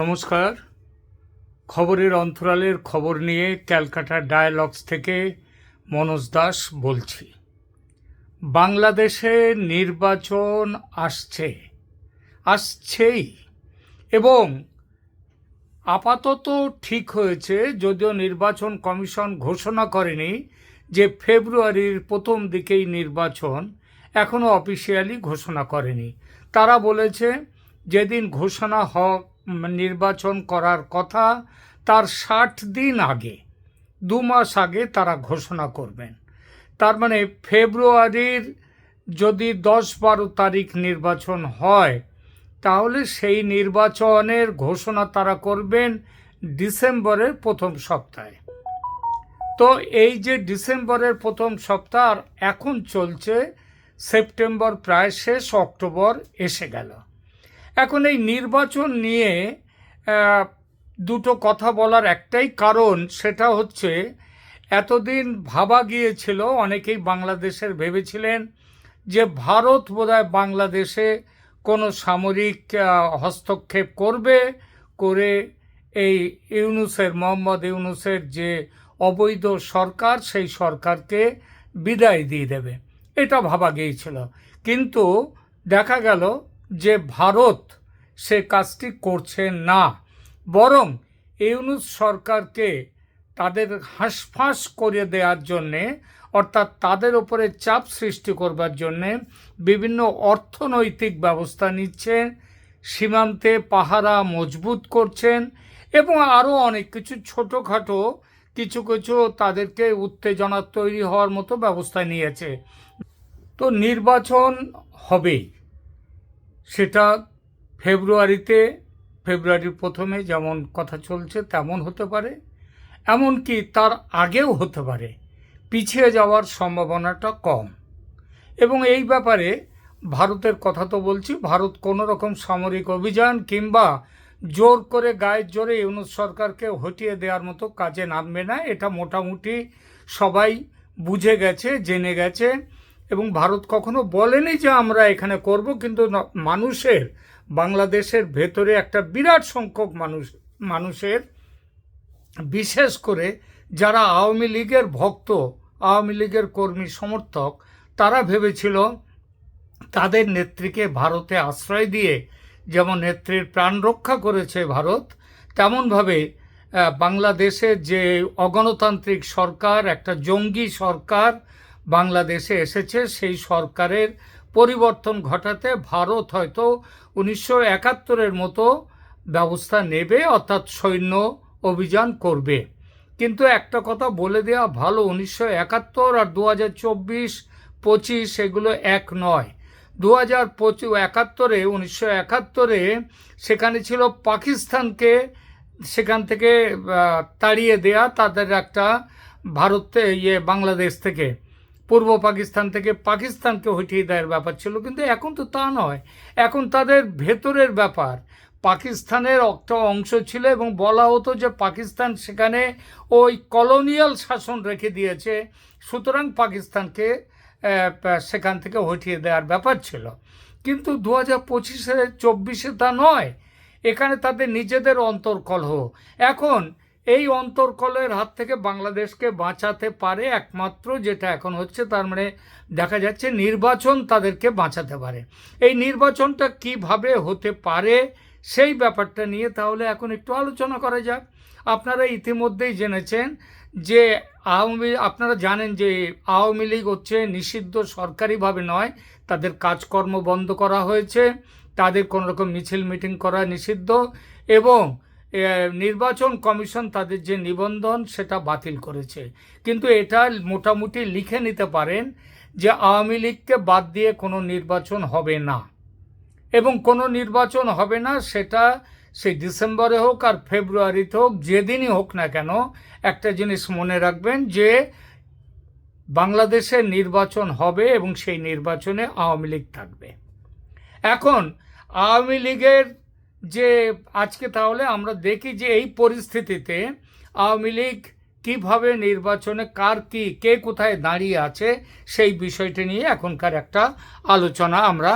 নমস্কার। খবরের অন্তরালের খবর নিয়ে ক্যালকাটা ডায়ালগস থেকে মনোজ দাস বলছি। বাংলাদেশে নির্বাচন আসছে, আসছেই এবং আপাতত ঠিক হয়েছে, যদিও নির্বাচন কমিশন ঘোষণা করেনি যে ফেব্রুয়ারির প্রথম দিকেই নির্বাচন এখনও অফিসিয়ালি ঘোষণা করেনি। তারা বলেছে, যেদিন ঘোষণা হ নির্বাচন করার কথা তার ষাট দিন আগে, দু মাস আগে তারা ঘোষণা করবেন। তার মানে ফেব্রুয়ারির যদি দশ বারো তারিখ নির্বাচন হয়, তাহলে সেই নির্বাচনের ঘোষণা তারা করবেন ডিসেম্বরের প্রথম সপ্তাহে। তো এই যে ডিসেম্বরের প্রথম সপ্তাহ এখন চলছে, সেপ্টেম্বর প্রায় শেষ, অক্টোবর এসে গেল। এখন এই নির্বাচন নিয়ে দুটো কথা বলার একটাই কারণ সেটা হচ্ছে, এতদিন ভাবা গিয়েছিল, অনেকেই বাংলাদেশের ভেবেছিলেন যে ভারত বোধহয় বাংলাদেশে কোনো সামরিক হস্তক্ষেপ করবে, করে এই ইউনুসের, মোহাম্মদ ইউনুসের যে অবৈধ সরকার, সেই সরকারকে বিদায় দিয়ে দেবে। এটা ভাবা গিয়েছিল। কিন্তু দেখা গেল যে ভারত সে কাজটি করছে না, বরং ইউনুস সরকারকে তাদের হাঁসফাঁস করে দেওয়ার জন্যে, অর্থাৎ তাদের ওপরে চাপ সৃষ্টি করবার জন্যে বিভিন্ন অর্থনৈতিক ব্যবস্থা নিচ্ছেন, সীমান্তে পাহারা মজবুত করছেন এবং আরও অনেক কিছু ছোটোখাটো কিছু কিছু তাদেরকে উত্তেজনা তৈরি হওয়ার মতো ব্যবস্থা নিয়েছে। তো নির্বাচন হবেই সেটা ফেব্রুয়ারিতে, ফেব্রুয়ারির প্রথমে যেমন কথা চলছে তেমন হতে পারে। এমনকি তার আগেও হতে পারে। পিছিয়ে যাওয়ার সম্ভাবনাটা কম। এবং এই ব্যাপারে ভারতের কথা তো বলছি, ভারত কোনো রকম সামরিক অভিযান কিংবা জোর করে গায়ের জোরে ইউনুস সরকারকে হটিয়ে দেওয়ার মতো কাজে নামবে না। এটা মোটামুটি সবাই বুঝে গেছে, জেনে গেছে। এবং ভারত কখনো বলেনি যে আমরা এখানে করব, কিন্তু মানুষের, বাংলাদেশের ভেতরে একটা বিরাট সংখ্যক মানুষ, মানুষের, বিশেষ করে যারা আওয়ামী লীগের ভক্ত, আওয়ামী লীগের কর্মী সমর্থক, তারা ভেবেছিল তাদের নেত্রীকে ভারতে আশ্রয় দিয়ে যেমন নেত্রীর প্রাণ রক্ষা করেছে ভারত, তেমনভাবে বাংলাদেশের যে অগণতান্ত্রিক সরকার, একটা জঙ্গি সরকার বাংলাদেশে এসেছে, সেই সরকারের পরিবর্তন ঘটাতে ভারত হয়তো উনিশশো একাত্তরের মতো ব্যবস্থা নেবে, অর্থাৎ সৈন্য অভিযান করবে। কিন্তু একটা কথা বলে দেওয়া ভালো, উনিশশো একাত্তর আর দু হাজার চব্বিশ, পঁচিশ এগুলো এক নয়। দু হাজার পঁচিশ, একাত্তরে, উনিশশো একাত্তরে সেখানে ছিল পাকিস্তানকে সেখান থেকে তাড়িয়ে দেয়া, তাদের একটা ভারতে ইয়ে বাংলাদেশ থেকে। পূর্ব পাকিস্তান থেকে পাকিস্তানকে হটিয়ে দেওয়ার ব্যাপার ছিল, কিন্তু এখন তো তা নয়। এখন তাদের ভেতরের ব্যাপার। পাকিস্তানের একটা অংশ ছিল এবং বলা হতো যে পাকিস্তান সেখানে ওই কলোনিয়াল শাসন রেখে দিয়েছে, সুতরাং পাকিস্তানকে সেখান থেকে হটিয়ে দেওয়ার ব্যাপার ছিল। কিন্তু দু হাজার পঁচিশে, চব্বিশে তা নয়। এখানে তাদের নিজেদের অন্তর্কলহ। এখন এই অন্তর্কলের হাত থেকে বাংলাদেশকে বাঁচাতে পারে একমাত্র যেটা এখন হচ্ছে, তার মানে দেখা যাচ্ছে নির্বাচন তাদেরকে বাঁচাতে পারে। এই নির্বাচনটা কীভাবে হতে পারে সেই ব্যাপারটা নিয়ে তাহলে এখন একটু আলোচনা করা যাক। আপনারা ইতিমধ্যেই জেনেছেন যে আওয়ামী, আপনারা জানেন যে আওয়ামী লীগ হচ্ছে নিষিদ্ধ সরকারিভাবে নয়, তাদের কাজকর্ম বন্ধ করা হয়েছে, তাদের কোনো রকম মিছিল মিটিং করা নিষিদ্ধ এবং নির্বাচন কমিশন তাদের যে নিবন্ধন, সেটা বাতিল করেছে। কিন্তু এটা মোটামুটি লিখে নিতে পারেন যে আওয়ামী লীগকে বাদ দিয়ে কোনো নির্বাচন হবে না। এবং কোনো নির্বাচন হবে না, সেটা সেই ডিসেম্বরে হোক আর ফেব্রুয়ারিতে হোক, যেদিনই হোক না কেন, একটা জিনিস মনে রাখবেন যে বাংলাদেশে নির্বাচন হবে এবং সেই নির্বাচনে আওয়ামী লীগ থাকবে। এখন আওয়ামী লীগের যে আজকে তাহলে আমরা দেখি যে এই পরিস্থিতিতে আওয়ামী লীগ কীভাবে নির্বাচনে কার কি কে কোথায় দাঁড়িয়ে আছে, সেই বিষয়টি নিয়ে এখনকার একটা আলোচনা আমরা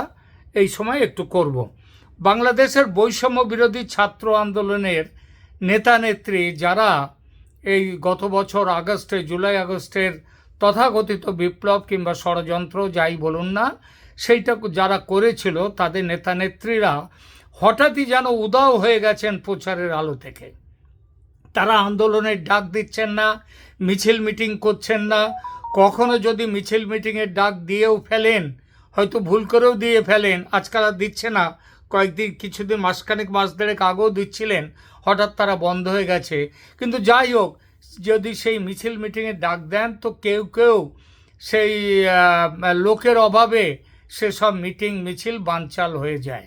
এই সময় একটু করব। বাংলাদেশের বৈষম্য বিরোধী ছাত্র আন্দোলনের নেতা নেত্রী যারা এই গত বছর আগস্টে, জুলাই আগস্টের তথাকথিত বিপ্লব কিংবা ষড়যন্ত্র যাই বলুন না, সেইটা যারা করেছিল তাদের নেতা নেত্রীরা হঠাৎই যেন উদাও হয়ে গেছেন প্রচারের আলো থেকে। তারা আন্দোলনের ডাক দিচ্ছেন না, মিছিল মিটিং করছেন না। কখনো যদি মিছিল মিটিংয়ের ডাক দিয়েও ফেলেন, হয়তো ভুল করেও দিয়ে ফেলেন, আজকাল আর দিচ্ছে না। কয়েকদিন, কিছুদিন, মাসখানেক, মাস দেড়েক আগেও দিচ্ছিলেন, হঠাৎ তারা বন্ধ হয়ে গেছে। কিন্তু যাই হোক, যদি সেই মিছিল মিটিংয়ে ডাক দেন, তো কেউ কেউ সেই লোকের অভাবে সেসব মিটিং, মিছিল বানচাল হয়ে যায়।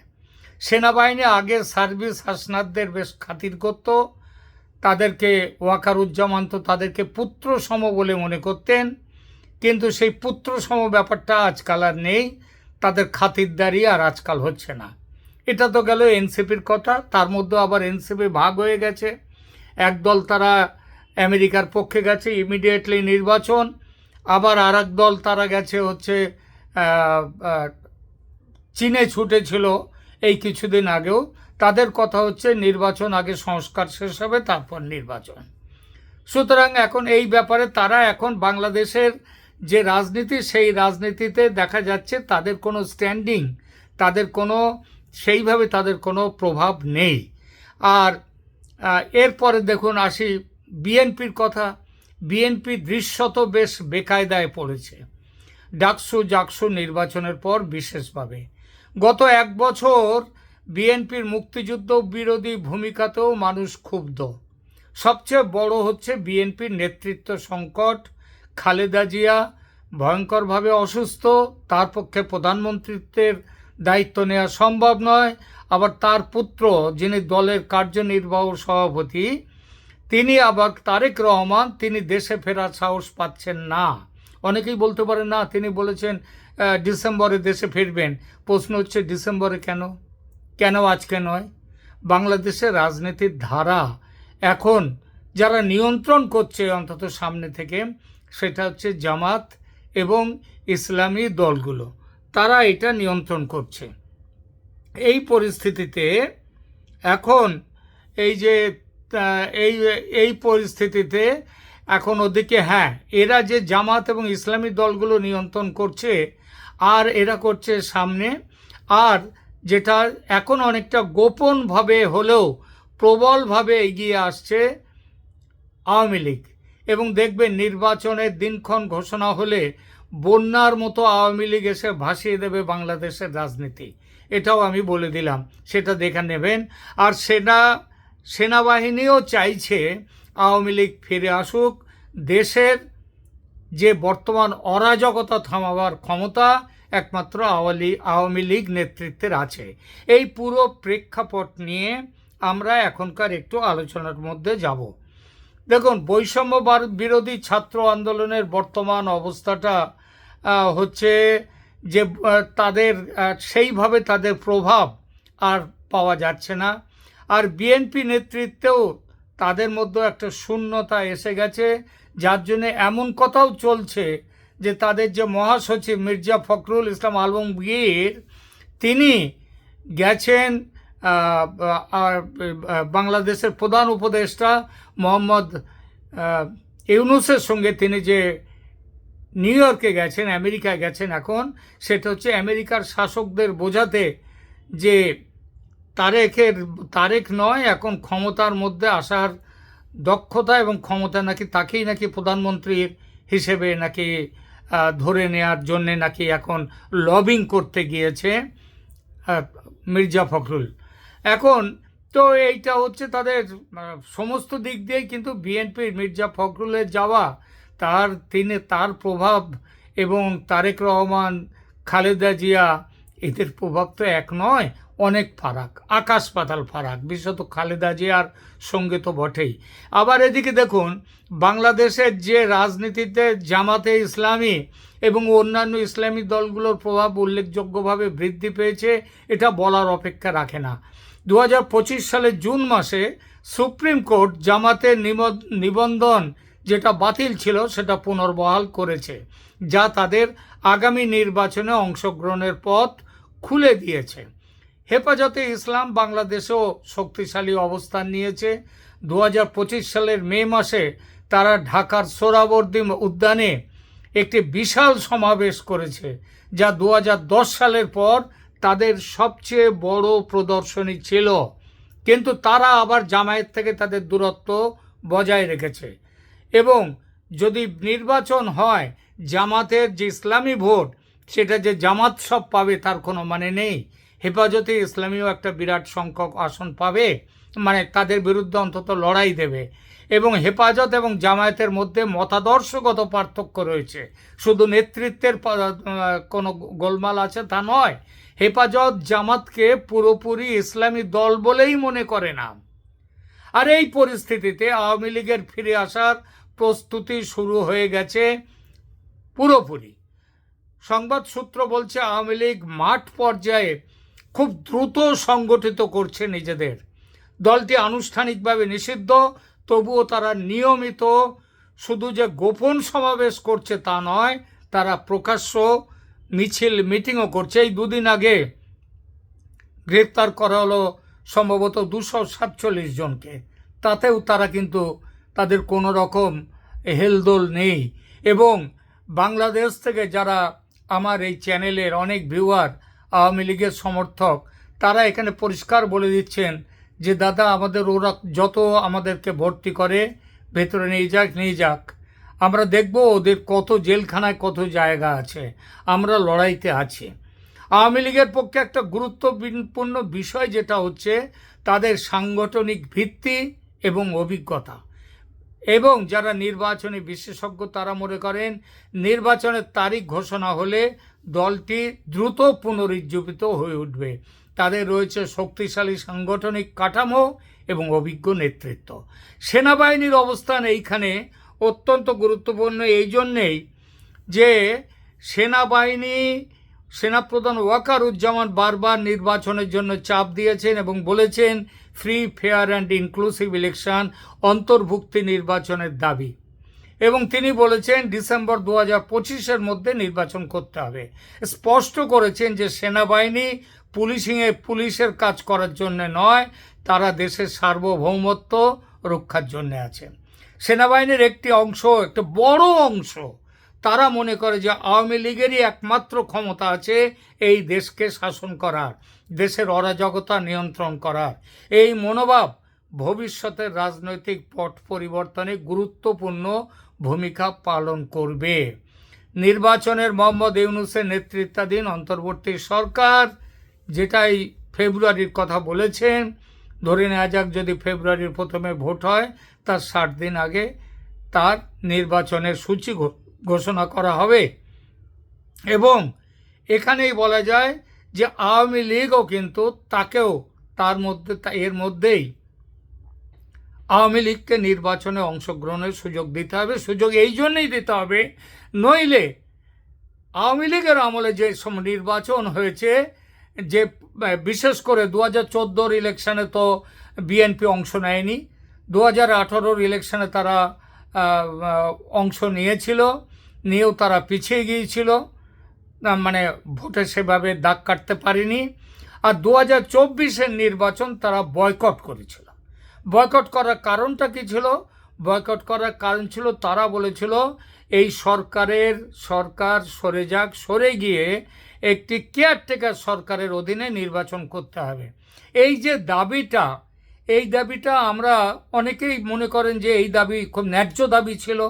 সেনাবাহিনী আগে সার্ভিস হাসনাতদের বেশ খাতির করত। তাদেরকে ওয়াকারুজ্জামান তো তাদেরকে পুত্র সম বলে মনে করতেন। কিন্তু সেই পুত্র সম ব্যাপারটা আজকাল আর নেই। তাদের খাতিরদারি আর আজকাল হচ্ছে না। এটা তো গেল এনসিপির কথা। তার মধ্যে আবার এনসিপি ভাগ হয়ে গেছে। একদল তারা আমেরিকার পক্ষে গেছে ইমিডিয়েটলি নির্বাচন। আবার আর দল তারা গেছে হচ্ছে চীনে ছুটেছিল। এই কিছুদিন আগেও তাদের কথা হচ্ছে নির্বাচন আগে সংস্কার শেষ হবে, তারপর নির্বাচন। সুতরাং এখন এই ব্যাপারে তারা এখন বাংলাদেশের যে রাজনীতি, সেই রাজনীতিতে দেখা যাচ্ছে তাদের কোনো স্ট্যান্ডিং তাদের কোনো, সেইভাবে তাদের কোনো প্রভাব নেই। আর এরপরে দেখুন, আসি বিএনপির কথা। বিএনপি দৃশ্যত বেশ বেকায়দায় পড়েছে। ডাকসু জাকসু নির্বাচনের পর বিশেষভাবে। গত এক বছর বিএনপির মুক্তিযুদ্ধ বিরোধী ভূমিকাতেও মানুষ ক্ষুব্ধ। সবচেয়ে বড় হচ্ছে বিএনপির নেতৃত্ব সংকট। খালেদা জিয়া ভয়ঙ্করভাবে অসুস্থ, তার পক্ষে প্রধানমন্ত্রিত্বের দায়িত্ব নেওয়া সম্ভব নয়। আবার তার পুত্র, যিনি দলের কার্যনির্বাহ সভাপতি, তিনি আবার তারেক রহমান, তিনি দেশে ফেরার সাহস পাচ্ছেন না। অনেকেই বলতে পারেন, না, তিনি বলেছেন ডিসেম্বরে দেশে ফিরবেন। প্রশ্ন হচ্ছে, ডিসেম্বরে কেন? কেন আজকে নয়? বাংলাদেশের রাজনীতির ধারা এখন যারা নিয়ন্ত্রণ করছে অন্তত সামনে থেকে, সেটা হচ্ছে জামাত এবং ইসলামী দলগুলো। তারা এটা নিয়ন্ত্রণ করছে। এই পরিস্থিতিতে এখন এই যে এই এই পরিস্থিতিতে এখন ওদিকে হ্যাঁ এরা যে জামাত এবং ইসলামী দলগুলো নিয়ন্ত্রণ করছে আর এরা করছে সামনে। আর যেটা এখন অনেকটা গোপনভাবে হলেও প্রবলভাবে এগিয়ে আসছে আওয়ামী লীগ। এবং দেখবেন নির্বাচনের দিনক্ষণ ঘোষণা হলে বন্যার মতো আওয়ামী লীগ এসে ভাসিয়ে দেবে বাংলাদেশের রাজনীতি। এটাও আমি বলে দিলাম, সেটা দেখে নেবেন। আর সেনা, সেনাবাহিনীও চাইছে আওয়ামী লীগ ফিরে আসুক। দেশের যে বর্তমান অরাজকতা থামাবার ক্ষমতা একমাত্র আওয়ালি, আওয়ামী লীগ নেতৃত্বের আছে। এই পুরো প্রেক্ষাপট নিয়ে আমরা এখনকার একটু আলোচনার মধ্যে যাব। দেখুন, বৈষম্য বার- বিরোধী ছাত্র আন্দোলনের বর্তমান অবস্থাটা হচ্ছে যে তাদের সেইভাবে তাদের প্রভাব আর পাওয়া যাচ্ছে না। আর বিএনপি নেতৃত্বেও তাদের মধ্যে একটা শূন্যতা এসে গেছে, যার জন্য এমন কথাও চলছে যে তাদের যে মহাসচিব মির্জা ফখরুল ইসলাম আলমগীর, তিনি গেছেন বাংলাদেশের প্রধান উপদেষ্টা মোহাম্মদ ইউনুসের সঙ্গে তিনি যে নিউ ইয়র্কে গেছেন, আমেরিকায় গেছেন এখন, সেটা হচ্ছে আমেরিকার শাসকদের বোঝাতে যে তারেকের তারেক নয়, এখন ক্ষমতার মধ্যে আসার দক্ষতা এবং ক্ষমতা নাকি তাকেই নাকি প্রধানমন্ত্রীর হিসেবে নাকি ধরে নেয়ার জন্যে নাকি এখন লবিং করতে গিয়েছে মির্জা ফখরুল। এখন তো এইটা হচ্ছে তাদের সমস্ত দিক দিয়েই কিন্তু বিএনপির মির্জা ফখরুলের যাওয়া, তার তিনি তার প্রভাব এবং তারেক রহমান, খালেদা জিয়া, এদের প্রভাব তো এক নয় অনেক ফারাক, আকাশ পাতাল ফারাক বিশেষত খালেদা জিয়ার সঙ্গে তো বটেই। আবার এদিকে দেখুন, বাংলাদেশের যে রাজনীতিতে জামাতে ইসলামী এবং অন্যান্য ইসলামী দলগুলোর প্রভাব উল্লেখযোগ্যভাবে বৃদ্ধি পেয়েছে, এটা বলার অপেক্ষা রাখে না। দু হাজার পঁচিশ সালের জুন মাসে সুপ্রিম কোর্ট জামাতের নিবন্ধন যেটা বাতিল ছিল, সেটা পুনর্বহাল করেছে, যা তাদের আগামী নির্বাচনে অংশগ্রহণের পথ খুলে দিয়েছে। হেফাজতে ইসলাম বাংলাদেশেও শক্তিশালী অবস্থান নিয়েছে। দু হাজার পঁচিশ সালের মে মাসে তারা ঢাকার সোহরাবর্দী উদ্যানে একটি বিশাল সমাবেশ করেছে, যা দু হাজার দশ সালের পর তাদের সবচেয়ে বড় প্রদর্শনী ছিল। কিন্তু তারা আবার জামায়াত থেকে তাদের দূরত্ব বজায় রেখেছে। এবং যদি নির্বাচন হয়, জামাতের যে ইসলামী ভোট, সেটা যে জামাত সব পাবে, তার কোনো মানে নেই। হেফাজতে ইসলামীও একটা বিরাট সংখ্যক আসন পাবে মানে তাদের বিরুদ্ধে অন্তত লড়াই দেবে। এবং হেফাজত এবং জামায়াতের মধ্যে মতাদর্শগত পার্থক্য রয়েছে। শুধু নেতৃত্বের কোনো গোলমাল আছে তা নয়, হেফাজত জামাতকে পুরোপুরি ইসলামী দল বলেই মনে করে না। আর এই পরিস্থিতিতে আওয়ামী লীগের ফিরে আসার প্রস্তুতি শুরু হয়ে গেছে পুরোপুরি। সংবাদ সূত্র বলছে, আওয়ামী লীগ মাঠ পর্যায়ে খুব দ্রুত সংগঠিত করছে নিজেদের। দলটি আনুষ্ঠানিকভাবে নিষিদ্ধ, তবুও তারা নিয়মিত শুধু যে গোপন সমাবেশ করছে তা নয়, তারা প্রকাশ্য মিছিল, মিটিংও করছে। এই দুদিন আগে গ্রেপ্তার করা হলো সম্ভবত দুশো সাতচল্লিশ জনকে। তাতেও তারা কিন্তু তাদের কোনো রকম হেলদোল নেই এবং বাংলাদেশ থেকে যারা আমার এই চ্যানেলের অনেক ভিউয়ার আওয়ামী লীগের সমর্থক, তারা এখানে পরিষ্কার বলে দিচ্ছেন যে, দাদা, আমাদের ওরা যত আমাদেরকে ভর্তি করে, ভেতরে নিয়ে যাক নিয়ে যাক। আমরা দেখব ওদের কত জেলখানায় কত জায়গা আছে। আমরা লড়াইতে আছি। আওয়ামী লীগের পক্ষে একটা গুরুত্বপূর্ণ বিষয় যেটা হচ্ছে, তাদের সাংগঠনিক ভিত্তি এবং অভিজ্ঞতা। এবং যারা নির্বাচনী বিশেষজ্ঞ, তারা মনে করেন, নির্বাচনের তারিখ ঘোষণা হলে দলটি দ্রুত পুনরুজ্জীবিত হয়ে উঠবে। তাদের রয়েছে শক্তিশালী সাংগঠনিক কাঠামো এবং অভিজ্ঞ নেতৃত্ব। সেনাবাহিনীর অবস্থান এইখানে অত্যন্ত গুরুত্বপূর্ণ। এই জন্যেই যে সেনাবাহিনী সেনাপ্রধান ওয়াকারুজ্জামান বারবার নির্বাচনের জন্য চাপ দিয়েছেন এবং বলেছেন free fair and inclusive election অন্তর্ভুক্তি নির্বাচনের দাবি। এবং তিনি বলেছেন ডিসেম্বর দু হাজার পঁচিশের মধ্যে নির্বাচন করতে হবে। স্পষ্ট করেছেন যে সেনাবাহিনী পুলিশিংয়ে পুলিশের কাজ করার জন্য নয়, তারা দেশের সার্বভৌমত্ব রক্ষার জন্য আছে। সেনাবাহিনীর একটি অংশ, একটা বড় অংশ, তারা মনে করে যে আওয়ামী লীগেরই একমাত্র ক্ষমতা আছে এই দেশকে শাসন করার, দেশের অরাজকতা নিয়ন্ত্রণ করার। এই মনোভাব ভবিষ্যতের রাজনৈতিক পট পরিবর্তনে গুরুত্বপূর্ণ ভূমিকা পালন করবে। নির্বাচনের মোহাম্মদ ইউনুসের নেতৃত্বাধীন অন্তর্বর্তী সরকার, যেটাই ফেব্রুয়ারির কথা বলেছেন, ধরে নেওয়া যাক যদি ফেব্রুয়ারির প্রথমে ভোট হয়, তার ষাট দিন আগে তার নির্বাচনের সূচি ঘোষণা করা হবে। এবং এখানেই বলা যায় যে আওয়ামী লীগও কিন্তু তাকেও তার মধ্যে, এর মধ্যেই আওয়ামী লীগকে নির্বাচনে অংশগ্রহণের সুযোগ দিতে হবে। সুযোগ এই জন্যই দিতে হবে, নইলে আওয়ামী লীগের আমলে যে নির্বাচন হয়েছে, যে বিশেষ করে দু হাজার চোদ্দোর ইলেকশানে তো বিএনপি অংশ নেয়নি দু হাজার আঠারোর ইলেকশানে তারা অংশ নিয়েছিল, নিয়েও তারা পিছিয়ে গিয়েছিল মানে ভোটে সেভাবে দাগ কাটতে পারেনি। আর দু হাজার চব্বিশের নির্বাচন তারা বয়কট করেছিল। বয়কট করার কারণটা কী ছিল? বয়কট করার কারণ ছিল, তারা বলেছিল, এই সরকারের, সরকার সরে যাক, সরে গিয়ে একটি কেয়ারটেকার সরকারের অধীনে নির্বাচন করতে হবে। এই যে দাবিটা, এই দাবিটা আমরা অনেকেই মনে করেন যে এই দাবি খুব ন্যায্য দাবি ছিল,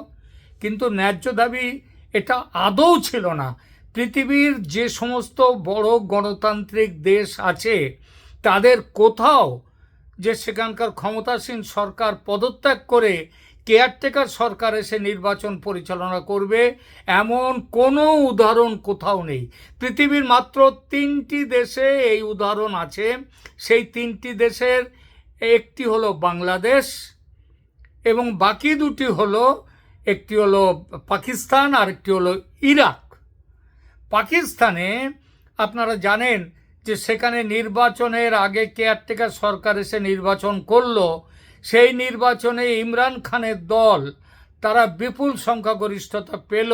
কিন্তু ন্যায্য দাবি এটা আদৌ ছিল না। পৃথিবীর যে সমস্ত বড় গণতান্ত্রিক দেশ আছে, তাদের কোথাও যে সেখানকার ক্ষমতাসীন সরকার পদত্যাগ করে কেয়ারটেকার সরকার এসে নির্বাচন পরিচালনা করবে, এমন কোনো উদাহরণ কোথাও নেই। পৃথিবীর মাত্র তিনটি দেশে এই উদাহরণ আছে। সেই তিনটি দেশের একটি হলো বাংলাদেশ এবং বাকি দুটি হলো, একটি হলো পাকিস্তান আর একটি হলো ইরাক। পাকিস্তানে আপনারা জানেন যে সেখানে নির্বাচনের আগে কেয়ারটেকার সরকার এসে নির্বাচন করল, সেই নির্বাচনে ইমরান খানের দল তারা বিপুল সংখ্যাগরিষ্ঠতা পেল,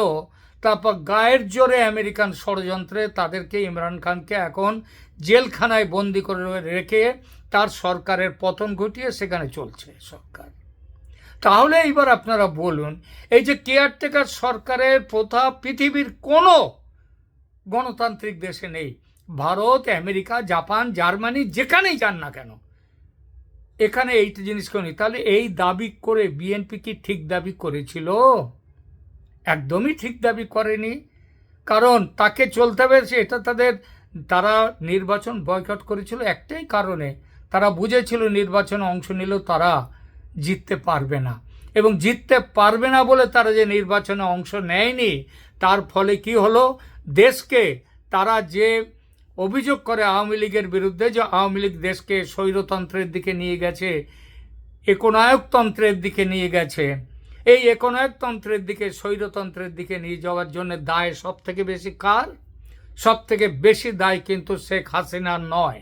তারপর গায়ের জোরে আমেরিকান ষড়যন্ত্রে তাদেরকে ইমরান খানকে এখন জেলখানায় বন্দি করে রেখে তার সরকারের পতন ঘটিয়ে সেখানে চলছে সরকার। তাহলে এইবার আপনারা বলুন, এই যে কেয়ারটেকার সরকারের প্রথা পৃথিবীর কোনো গণতান্ত্রিক দেশে নেই ভারত, আমেরিকা, জাপান, জার্মানি, যেখানেই যান না কেন, এখানে এইটা জিনিস করি তাহলে এই দাবি করে বিএনপি কি ঠিক দাবি করেছিল? একদমই ঠিক দাবি করেনি। কারণ তাকে চলতে হবে এটা তাদের, তারা নির্বাচন বয়কট করেছিল একটাই কারণে। তারা বুঝেছিল নির্বাচনে অংশ নিলেও তারা জিততে পারবে না। এবং জিততে পারবে না বলে তারা যে নির্বাচনে অংশ নেয়নি, তার ফলে কি হলো? দেশকে তারা যে অভিযোগ করে আওয়ামী লীগের বিরুদ্ধে যে আওয়ামী লীগ দেশকে স্বৈরতন্ত্রের দিকে নিয়ে গেছে, একনায়কতন্ত্রের দিকে নিয়ে গেছে। এই একনায়কতন্ত্রের দিকে, স্বৈরতন্ত্রের দিকে নিয়ে যাওয়ার জন্য দায় সব থেকে বেশি কার? সব থেকে বেশি দায় কিন্তু শেখ হাসিনার নয়।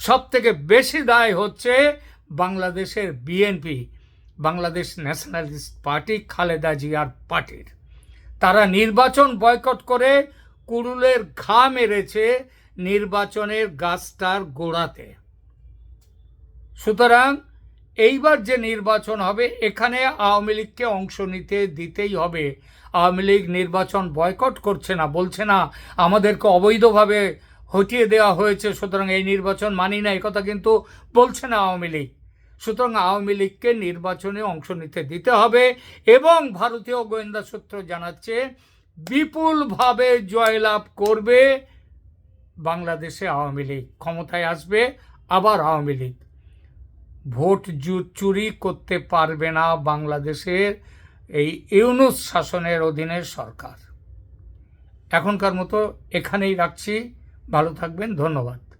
সব থেকে বেশি দায় হচ্ছে বাংলাদেশের BNP, Bangladesh nationalist party Khaleda জিয়ার পার্টির। তারা নির্বাচন বয়কট করে কুড়ুলের ঘা মেরেছে নির্বাচনের গাছটার গোড়াতে। সুতরাং এইবার যে নির্বাচন হবে, এখানে আওয়ামী লীগকে অংশ নিতে দিতেই হবে। আওয়ামী লীগ নির্বাচন বয়কট করছে না, বলছে না, আমাদেরকে অবৈধভাবে হটিয়ে দেওয়া হয়েছে, সুতরাং এই নির্বাচন মানি না। কথা কিন্তু বলছে না আওয়ামী লীগ। সুতরাং আওয়ামী লীগকে নির্বাচনে অংশ নিতে দিতে হবে এবং ভারতীয় গোয়েন্দা সূত্র জানাচ্ছে, বিপুলভাবে জয়লাভ করবে বাংলাদেশে আওয়ামী লীগ ক্ষমতায় আসবে, আবার আওয়ামী লীগ। ভোট চুরি করতে পারবে না বাংলাদেশের এই ইউনুস শাসনের অধীনে সরকার। এখনকার মতো এখানেই রাখছি। ভালো থাকবেন। ধন্যবাদ।